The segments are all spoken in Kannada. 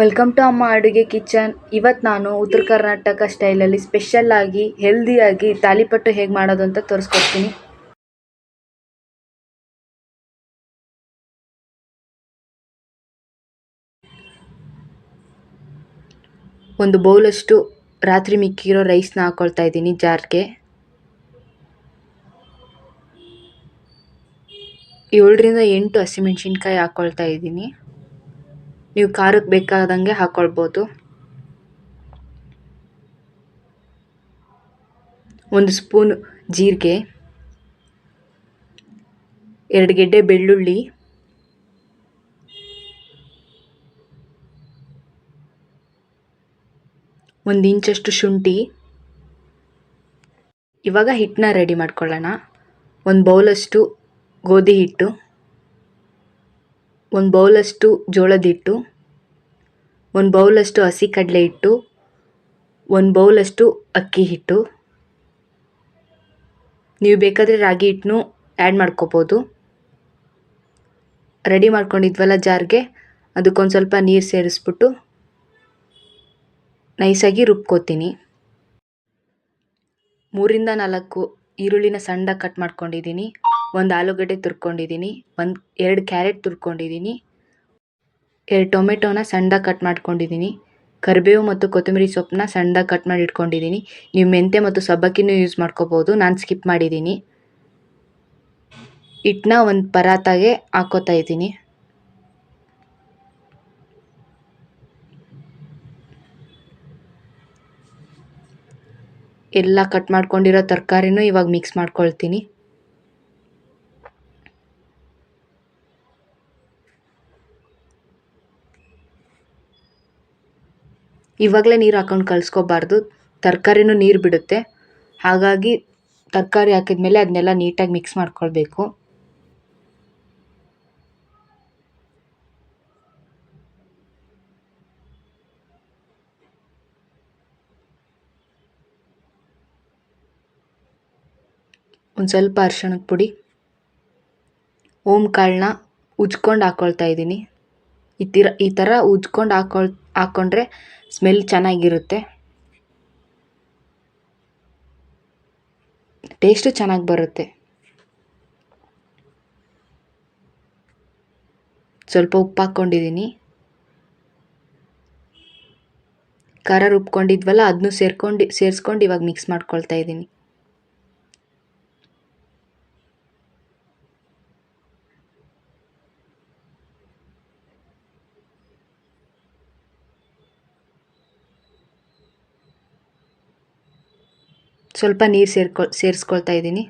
ವೆಲ್ಕಮ್ ಟು ಅಮ್ಮ ಅಡುಗೆ ಕಿಚನ್ ಇವತ್ತು ನಾನು ಉತ್ತರ ಕರ್ನಾಟಕ ಸ್ಟೈಲಲ್ಲಿ ಸ್ಪೆಷಲ್ಲಾಗಿ ಹೆಲ್ದಿಯಾಗಿ ತಾಲಿಪಟ್ಟು ಹೇಗೆ ಮಾಡೋದು ಅಂತ ತೋರಿಸ್ಕೊಡ್ತೀನಿ. ಒಂದು ಬೌಲಷ್ಟು ರಾತ್ರಿ ಮಿಕ್ಕಿರೋ ರೈಸ್ನ ಹಾಕ್ಕೊಳ್ತಾ ಇದ್ದೀನಿ ಜಾರ್ಗೆ. ಏಳರಿಂದ ಎಂಟು ಹಸಿಮೆಣ್ಸಿನ್ಕಾಯಿ ಹಾಕ್ಕೊಳ್ತಾ ಇದ್ದೀನಿ. ನೀವು ಖಾರಕ್ಕೆ ಬೇಕಾದಂಗೆ ಹಾಕ್ಕೊಳ್ಬೋದು ಒಂದು ಸ್ಪೂನ್ ಜೀರಿಗೆ, ಎರಡು ಗೆಡ್ಡೆ ಬೆಳ್ಳುಳ್ಳಿ, ಒಂದು ಇಂಚಷ್ಟು ಶುಂಠಿ. ಇವಾಗ ಹಿಟ್ಟನ್ನ ರೆಡಿ ಮಾಡ್ಕೊಳ್ಳೋಣ. ಒಂದು ಬೌಲಷ್ಟು ಗೋಧಿ ಹಿಟ್ಟು. ಒಂದು ಬೌಲಷ್ಟು ಜೋಳದ ಹಿಟ್ಟು ಒಂದು ಬೌಲಷ್ಟು ಹಸಿ ಕಡಲೆ ಹಿಟ್ಟು, ಒಂದು ಬೌಲಷ್ಟು ಅಕ್ಕಿ ಹಿಟ್ಟು. ನೀವು ಬೇಕಾದರೆ ರಾಗಿ ಹಿಟ್ಟನ್ನು ಆ್ಯಡ್ ಮಾಡ್ಕೋಬೋದು. ರೆಡಿ ಮಾಡ್ಕೊಂಡಿದ್ವಲ್ಲ ಜಾರ್ಗೆ, ಅದಕ್ಕೊಂದು ಸ್ವಲ್ಪ ನೀರು ಸೇರಿಸ್ಬಿಟ್ಟು ನೈಸಾಗಿ ರುಬ್ಕೋತೀನಿ. ಮೂರಿಂದ ನಾಲ್ಕು ಈರುಳ್ಳಿನ ಸಣ್ಣ ಕಟ್ ಮಾಡ್ಕೊಂಡಿದ್ದೀನಿ. ಒಂದು ಆಲೂಗಡ್ಡೆ ತುರ್ಕೊಂಡಿದ್ದೀನಿ ಒಂದು ಎರಡು ಕ್ಯಾರೆಟ್ ತುರ್ಕೊಂಡಿದ್ದೀನಿ ಎರಡು ಟೊಮೆಟೊನ ಸಣ್ಣದಾಗಿ ಕಟ್ ಮಾಡ್ಕೊಂಡಿದ್ದೀನಿ ಕರಿಬೇವು ಮತ್ತು ಕೊತ್ತಂಬರಿ ಸೊಪ್ಪನ್ನ ಸಣ್ಣದಾಗಿ ಕಟ್ ಮಾಡಿ ಇಟ್ಕೊಂಡಿದ್ದೀನಿ ನೀವು ಮೆಂತ್ಯ ಮತ್ತು ಸಬ್ಬಕ್ಕಿನೂ ಯೂಸ್ ಮಾಡ್ಕೋಬೋದು, ನಾನು ಸ್ಕಿಪ್ ಮಾಡಿದ್ದೀನಿ ಹಿಟ್ಟನ್ನ ಒಂದು ಪರಾತಾಗೆ ಹಾಕೋತಾ ಇದ್ದೀನಿ. ಎಲ್ಲ ಕಟ್ ಮಾಡ್ಕೊಂಡಿರೋ ತರಕಾರಿನೂ ಇವಾಗ ಮಿಕ್ಸ್ ಮಾಡ್ಕೊಳ್ತೀನಿ. ಇವಾಗಲೇ ನೀರು ಹಾಕೊಂಡು ಕಲಿಸ್ಕೋಬಾರ್ದು. ತರಕಾರಿನೂ ನೀರು ಬಿಡುತ್ತೆ. ಹಾಗಾಗಿ ತರಕಾರಿ ಹಾಕಿದ್ಮೇಲೆ ಅದನ್ನೆಲ್ಲ ನೀಟಾಗಿ ಮಿಕ್ಸ್ ಮಾಡ್ಕೊಳ್ಬೇಕು. ಒಂದು ಸ್ವಲ್ಪ ಅರ್ಶಿಣದ ಪುಡಿ, ಓಂ ಕಾಳನ್ನ ಉಜ್ಕೊಂಡು ಹಾಕ್ಕೊಳ್ತಾ ಇದ್ದೀನಿ. ಈ ತೀರ, ಈ ಥರ ಉಜ್ಕೊಂಡು ಹಾಕೊಳ್ ಹಾಕ್ಕೊಂಡ್ರೆ ಸ್ಮೆಲ್ ಚೆನ್ನಾಗಿರುತ್ತೆ. ಟೇಸ್ಟು ಚೆನ್ನಾಗಿ ಬರುತ್ತೆ. ಸ್ವಲ್ಪ ಉಪ್ಪು ಹಾಕ್ಕೊಂಡಿದ್ದೀನಿ ಖಾರ ರುಬ್ಕೊಂಡಿದ್ವಲ್ಲ ಅದನ್ನೂ ಸೇರ್ಕೊಂಡು, ಸೇರಿಸ್ಕೊಂಡು ಇವಾಗ ಮಿಕ್ಸ್ ಮಾಡ್ಕೊಳ್ತಾ ಇದ್ದೀನಿ ಸ್ವಲ್ಪ ನೀರು ಸೇರ್ಕೊ, ಸೇರಿಸ್ಕೊಳ್ತಾ ಇದ್ದೀನಿ.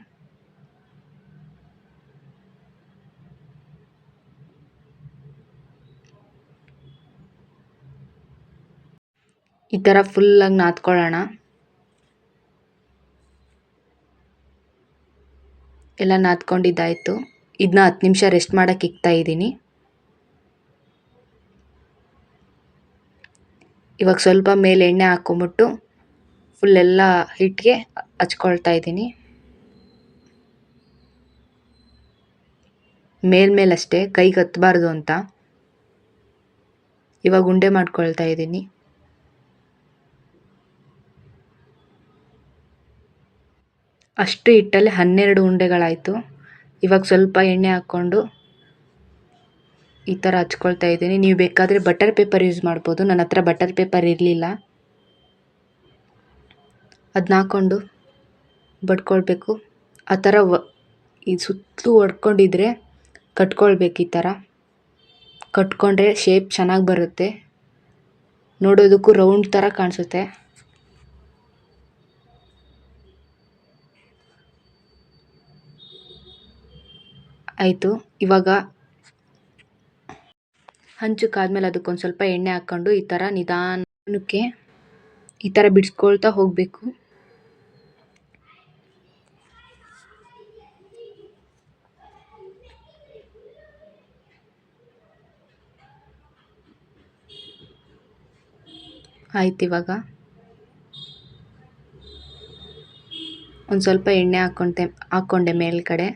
ಈ ಥರ ಫುಲ್ಲಾಗಿ ನಾದ್ಕೊಳ್ಳೋಣ. ಎಲ್ಲ ನಾದ್ಕೊಂಡಿದ್ದಾಯಿತು. ಇದನ್ನ ಹತ್ತು ನಿಮಿಷ ರೆಸ್ಟ್ ಮಾಡೋಕ್ಕೆ ಇಕ್ತಾ ಇದ್ದೀನಿ. ಇವಾಗ ಸ್ವಲ್ಪ ಮೇಲೆ ಎಣ್ಣೆ ಹಾಕ್ಕೊಂಬಿಟ್ಟು ಫುಲ್ ಎಲ್ಲ ಹಿಟ್ಟಿಗೆ ಹಚ್ಕೊಳ್ತಾ ಇದ್ದೀನಿ. ಮೇಲ್ಮೇಲಷ್ಟೇ ಕೈಗೆ ಹತ್ತಬಾರ್ದು ಅಂತ. ಇವಾಗ ಉಂಡೆ ಮಾಡ್ಕೊಳ್ತಾ ಇದ್ದೀನಿ. ಅಷ್ಟು ಹಿಟ್ಟಲ್ಲಿ ಹನ್ನೆರಡು ಉಂಡೆಗಳಾಯಿತು. ಇವಾಗ ಸ್ವಲ್ಪ ಎಣ್ಣೆ ಹಾಕ್ಕೊಂಡು ಈ ಥರ ಹಚ್ಕೊಳ್ತಾ ಇದ್ದೀನಿ. ನೀವು ಬೇಕಾದರೆ ಬಟರ್ ಪೇಪರ್ ಯೂಸ್ ಮಾಡ್ಬೋದು. ನನ್ನ ಹತ್ರ ಬಟರ್ ಪೇಪರ್ ಇರಲಿಲ್ಲ. ಅದನ್ನ ಹಾಕ್ಕೊಂಡು ಬಡ್ಕೊಳ್ಬೇಕು. ಆ ಥರ ವ, ಈ ಸುತ್ತಲೂ ಒಡ್ಕೊಂಡಿದ್ರೆ ಕಟ್ಕೊಳ್ಬೇಕು ಈ ಥರ. ಕಟ್ಕೊಂಡ್ರೆ ಶೇಪ್ ಚೆನ್ನಾಗಿ ಬರುತ್ತೆ. ನೋಡೋದಕ್ಕೂ ರೌಂಡ್ ಥರ ಕಾಣಿಸುತ್ತೆ. ಆಯಿತು, ಇವಾಗ ಹಂಚಕ್ಕಾದ್ಮೇಲೆ ಅದಕ್ಕೊಂದು ಸ್ವಲ್ಪ ಎಣ್ಣೆ ಹಾಕ್ಕೊಂಡು ಈ ಥರ ನಿಧಾನಕ್ಕೆ ಈ ಥರ ಬಿಡಿಸ್ಕೊಳ್ತಾ ಹೋಗಬೇಕು. ಆಯ್ತು ಇವಾಗ. ಒಂದು ಸ್ವಲ್ಪ ಎಣ್ಣೆ ಹಾಕ್ಕೊಂಡೆ ಹಾಕ್ಕೊಂಡೆ ಮೇಲ್ಗಡೆ.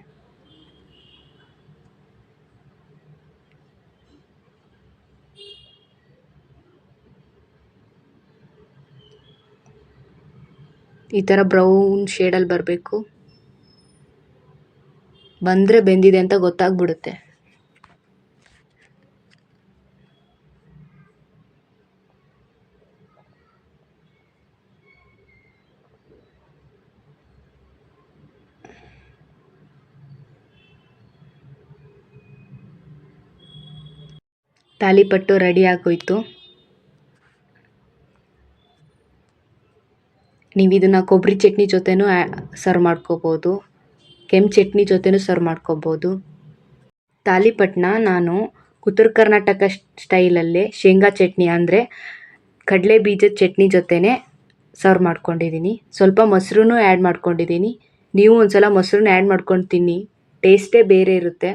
ಈ ಥರ ಬ್ರೌನ್ ಶೇಡಲ್ಲಿ ಬರಬೇಕು. ಬಂದರೆ ಬೆಂದಿದೆ ಅಂತ ಗೊತ್ತಾಗ್ಬಿಡುತ್ತೆ. ತಾಲಿಪಟ್ಟು ರೆಡಿ ಆಗೋಯ್ತು. ನೀವು ಇದನ್ನು ಕೊಬ್ಬರಿ ಚಟ್ನಿ ಜೊತೆನೂ ಸರ್ವ್ ಮಾಡ್ಕೋಬೋದು. ಕೆಂಪು ಚಟ್ನಿ ಜೊತೆನೂ ಸರ್ವ್ ಮಾಡ್ಕೋಬೋದು. ತಾಲಿಪಟ್ಟನ್ನ ನಾನು ಉತ್ತರ ಕರ್ನಾಟಕ ಸ್ಟೈಲಲ್ಲೇ ಶೇಂಗಾ ಚಟ್ನಿ ಅಂದರೆ ಕಡಲೆ ಬೀಜದ ಚಟ್ನಿ ಜೊತೆನೇ ಸರ್ವ್ ಮಾಡ್ಕೊಂಡಿದ್ದೀನಿ ಸ್ವಲ್ಪ ಮೊಸರೂ ಆ್ಯಡ್ ಮಾಡ್ಕೊಂಡಿದ್ದೀನಿ ನೀವು ಒಂದು ಸಲ ಮೊಸರನ್ನ ಆ್ಯಡ್ ಮಾಡ್ಕೊಂಡು ತಿನ್ನಿ. ಟೇಸ್ಟೇ ಬೇರೆ ಇರುತ್ತೆ.